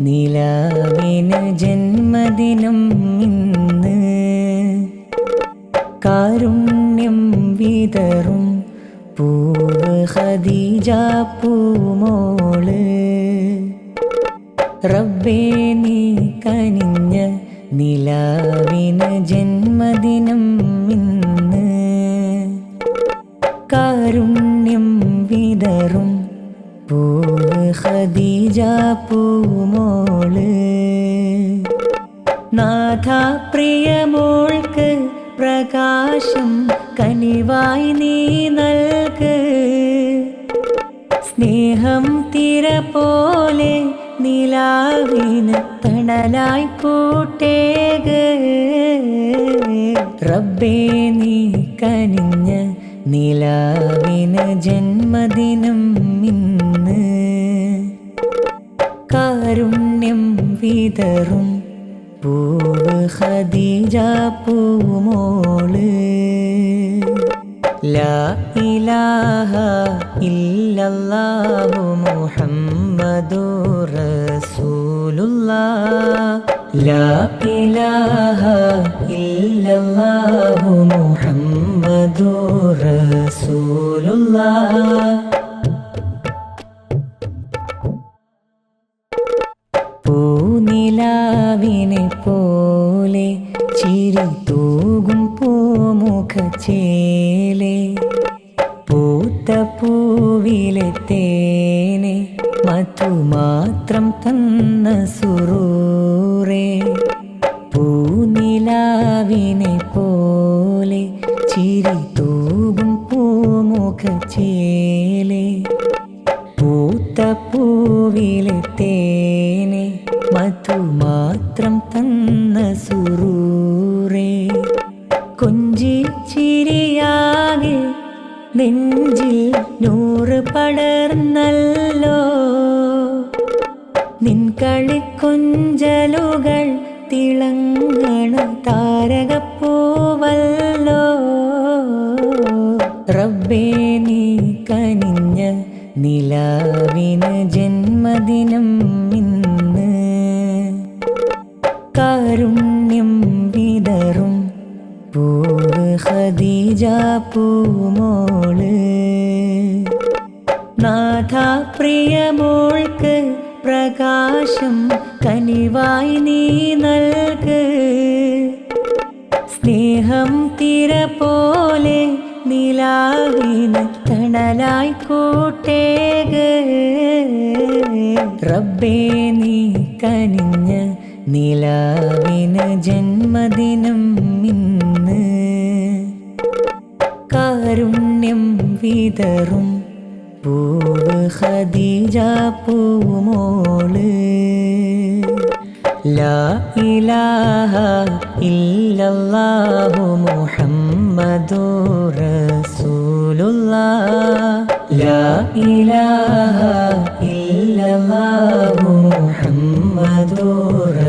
നിലാവിന് ജന്മദിനം ഇന്ന്. കാരുണ്യം വിതറും പൂവ് ഖദീജ പൂമോൾ. റബ്ബേ നീ കനിഞ്ഞ നിലാവിന് ജന്മദിനം ഇന്ന്. കാരുണ്യം പൂവ് ഖദീജ പൂമോൾ നാഥ പ്രിയമോൾക്ക് പ്രകാശം കനിവായി നീ നൽക്. സ്നേഹം തിര പോലെ നിലാവിന് തണലായി കൂട്ടേക റബ്ബേ നീ കനിഞ്ഞ നിലാവിന് ജന്മദിനം കാരുണ്യം വിതറും. പൂവ് ഖദീജ പൂമോൾ. ലാ ഇലാഹ ഇല്ലല്ലാഹു മുഹമ്മദു റസൂലുല്ലാ ലാ ഇലാഹ ഇല്ലല്ലാഹു മുഹമ്മദു റസൂലുള്ളാഹ് പൂനിലാവിനെ പോലെ ചിരി തൂകും പൂമുഖ ചേലെ. പൂത്ത പൂവിലെ തേനെ മധുമാത്രം തന്ന സുറൂറേ. പൂനിലാവിനെ പോലെ ചിരി തൂകും പൂമുഖ മധുമാത്രം തന്ന സുറൂറേ കൊഞ്ചി ചിരിയാകെ നെഞ്ചിൽ നൂറ് പടർന്നല്ലോ. നിൻ കളിക്കൊഞ്ചലുകൾ തിളങ്ങണ താരകപ്പൂവല്ലോ. റബ്ബേ നീ കനിഞ്ഞ നിലാവിന് ജന്മദിനം കാരുണ്യം വിതറും. പൂവ് ഖദീജ പൂമോൾ. നാഥ പ്രിയമോൾക്ക് പ്രകാശം കനിവായി നീ നൽക്. സ്നേഹം തിര പോലെ നിലാവിന് തണലായി കൂട്ടേക. റബ്ബേ നീ കനിഞ്ഞ നിലാവിന് ജന്മദിനം ഇന്ന്. കാരുണ്യം വിതറും പൂവ് ഖദീജ പൂമോൾ. ലാ ഇലാഹ ഇല്ലല്ലാഹു മുഹമ്മദു റസൂലുള്ളാഹ്. ലാ ഇലാഹ ഇല്ലല്ലാഹു റസൂലുള്ളാഹ്